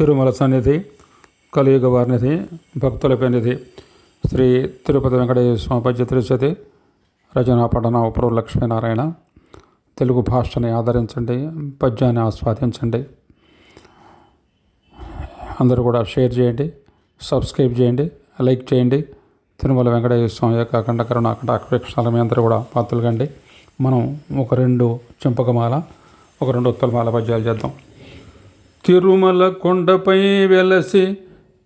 తిరుమల సన్నిధి కలియుగ వారినిధి భక్తుల పెనిధి శ్రీ తిరుపతి వెంకటేశ్వర స్వామి పద్య తిరుపతి రచనా పఠన ఉపరు లక్ష్మీనారాయణ. తెలుగు భాషని ఆదరించండి పద్యాన్ని ఆస్వాదించండి. అందరూ కూడా షేర్ చేయండి సబ్స్క్రైబ్ చేయండి లైక్ చేయండి. తిరుమల వెంకటేశ్వర స్వామి యొక్క అఖండ కరుణ అఖండ అక్షరాల మీ అందరూ కూడా పాత్రలు కండి. మనం ఒక రెండు చెంపకమాల ఒక రెండు ఉత్తలమాల పద్యాలు చేద్దాం. తిరుమల కొండపై వెలసి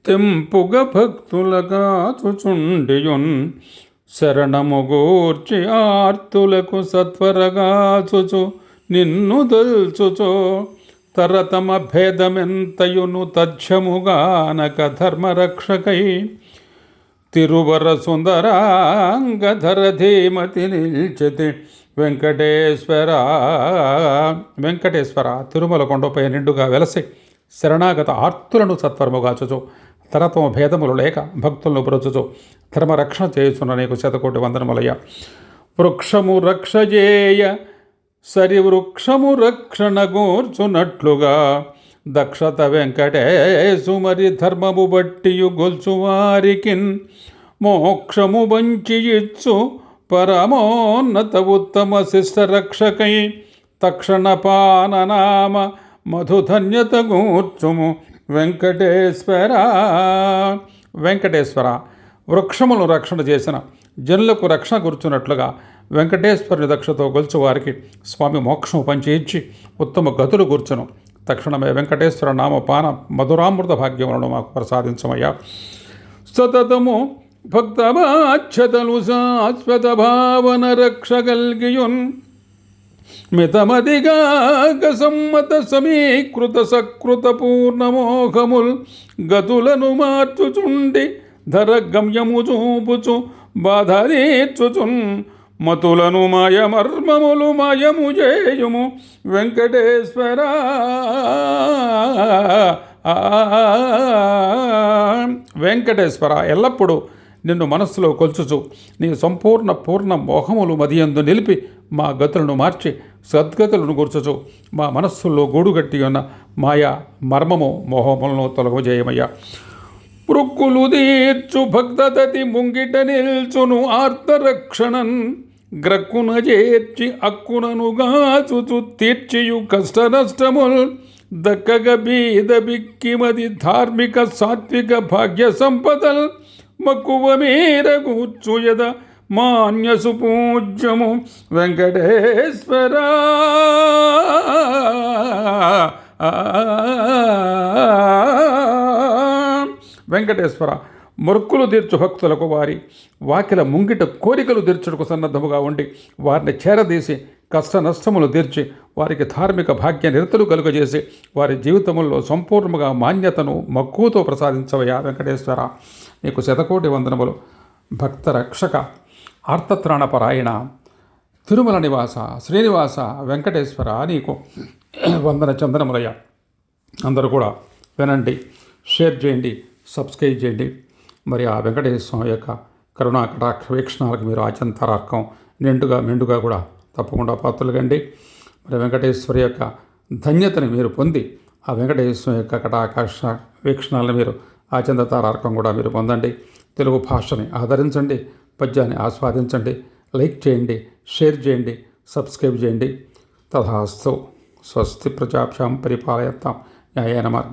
తెంపుగ భక్తులగా చుచుండియున్ శరణముగూర్చి ఆర్తులకు సత్వరగా చుచు నిన్ను దల్చుచో. తరతమ భేదమెంతయును తథ్యముగానక ధర్మరక్షకై. తిరువర సుందరాంగధర ధీమతి నిల్చతి వెంకటేశ్వర వెంకటేశ్వర తిరుమల కొండపై నిండుగా వెలసి శరణాగత ఆర్తులను సత్వరముగాచుచు తరతమ భేదములు లేక భక్తులను బ్రచుచు ధర్మరక్షణ చేయుచున్న నీకు శతకోటి వందనములయ్య. వృక్షము రక్షజేయ సరి వృక్షము రక్షణ గోర్చునట్లుగా. దక్షత వెంకటేశు మరి ధర్మము బట్టియు గొల్చువారికిన్. మోక్షము వంచి ఇచ్చు పరమోన్నత ఉత్తమ శిష్టరక్షకై తక్షణ పాననామ మధుధన్యత గూర్చుము వెంకటేశ్వర. వెంకటేశ్వర వృక్షములను రక్షణ చేసిన జనులకు రక్షణ కూర్చున్నట్లుగా వెంకటేశ్వరుని దక్షతో గొలుచు వారికి స్వామి మోక్షము పంచేయించి ఉత్తమ గతులు కూర్చును తక్షణమే వెంకటేశ్వర నామ పాన మధురామృత భాగ్యములను మాకు ప్రసాదించమయ్యా. సతతము భక్తవాచ్యతలు శాశ్వత భావన రక్షగల్గియున్ మితమదిగాక సమ్మత సమీకృత సకృత పూర్ణమోహముల్ గతులను మార్చుచుండి ధర గమ్యము చూపుచు బాధరీచుచున్ మతులను మాయమర్మములు మాయము చేయుము వెంకటేశ్వర. వెంకటేశ్వర ఎల్లప్పుడూ నిన్ను మనస్సులో కొల్చుచు. నీ సంపూర్ణ పూర్ణ మోహములు మదియందు నిలిపి మా గతులను మార్చి సద్గతులను గుర్చుచు. మా మనస్సుల్లో గూడుగట్టి ఉన్న మాయా మర్మము మోహములను తొలగజేయమయ్యా పృక్కులు తీర్చు భక్తతతి ముంగిట నిల్చును ఆర్తరక్షణన్ గ్రక్కున చేర్చి అక్కుననుగాచుచు తీర్చియు కష్ట నష్టముల్ దక్కగ బీద బిక్కిమది ధార్మిక సాత్విక భాగ్య సంపదల్. మక్కువ మేర కూర్చుయద మాన్యసు పూజ్యము వెంకటేశ్వర. వెంకటేశ్వర మొరుక్కులు తీర్చు భక్తులకు వారి వాకిల ముంగిట కోరికలు తీర్చుటకు సన్నద్ధముగా ఉండి వారిని చేరదీసి కష్ట నష్టములు తీర్చి వారికి ధార్మిక భాగ్య నిరతలు కలుగజేసి వారి జీవితముల్లో సంపూర్ణంగా మాన్యతను మక్కువతో ప్రసాదించవయా వెంకటేశ్వర. నీకు శతకోటి వందనములు. భక్త రక్షక ఆర్తత్రాణపరాయణ. తిరుమల నివాస శ్రీనివాస వెంకటేశ్వర నీకు వందన చందనములయ్య. అందరూ కూడా వినండి షేర్ చేయండి సబ్స్క్రైబ్ చేయండి. మరి ఆ వెంకటేశ్వర స్వామి యొక్క కరుణా కటాక్ష వీక్షణాలకు మీరు ఆచంతరార్కం నిండుగా మెండుగా కూడా తప్పకుండా పాత్రలు కండి. మరి వెంకటేశ్వరి యొక్క ధన్యతని మీరు పొంది ఆ వెంకటేశ్వర యొక్క కటాకాశ వీక్షణాలను మీరు ఆచందతారార్కం కూడా మీరు పొందండి. తెలుగు భాషని ఆదరించండి పద్యాన్ని ఆస్వాదించండి లైక్ చేయండి షేర్ చేయండి సబ్స్క్రైబ్ చేయండి. తథాస్తు స్వస్తి ప్రజాభ్యాం పరిపాలయత్తాం న్యాయన మార్గం.